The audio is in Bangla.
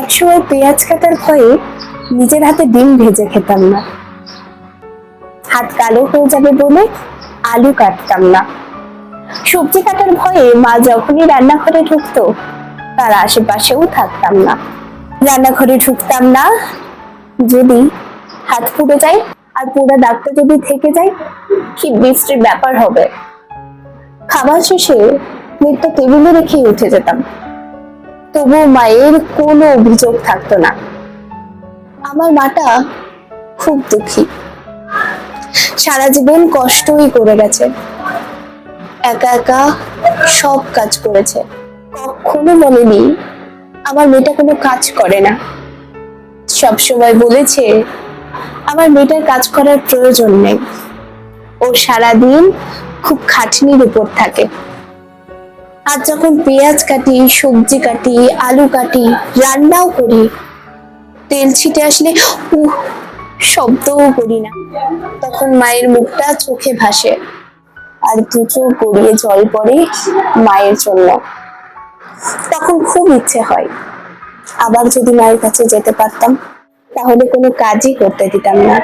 একসময় পেঁয়াজ কাটার ভয়ে নিজের হাতে ডিম ভেজে খেতাম না। হাত কালো হয়ে যাবে বলে আলু কাটতাম না। সবজি কাটার ভয়ে মা যখনই রান্নাঘরে ঢুকতো, তার আশেপাশেও থাকতাম না। রান্নাঘরে ঢুকতাম না যদি হাত পুড়ে যায় আর পুরো দাগটা যদি থেকে যায়, কি বিশ্রীর ব্যাপার হবে? খাবার শেষে প্লেটটা টেবিলে রেখে উঠে যেতাম। তবু মায়ের কোনো অভিযোগ থাকতো না। আমার মাটা খুব দুঃখী। সারা জীবন কষ্টই করে গেছে। একা একা সব কাজ করেছে। কখনো বলেনি আমার মেয়েটা কোনো কাজ করে না। সব সময় বলেছে, আমার মেয়েটার কাজ করার প্রয়োজন নেই। ও সারাদিন খুব খাটনির উপর থাকে। আর যখন পেঁয়াজ কাটি, সবজি কাটি, আলু কাটি, রান্নাও করি, তেল ছিটে আসলে উহ, শব্দও করি না। তখন মায়ের মুখটা চোখে ভাসে আর দু চোখ গড়িয়ে জল পড়ে মায়ের জন্য। তখন খুব ইচ্ছে হয়। আবার যদি মায়ের কাছে যেতে পারতাম, তাহলে কোনো কাজই করতে দিতাম না।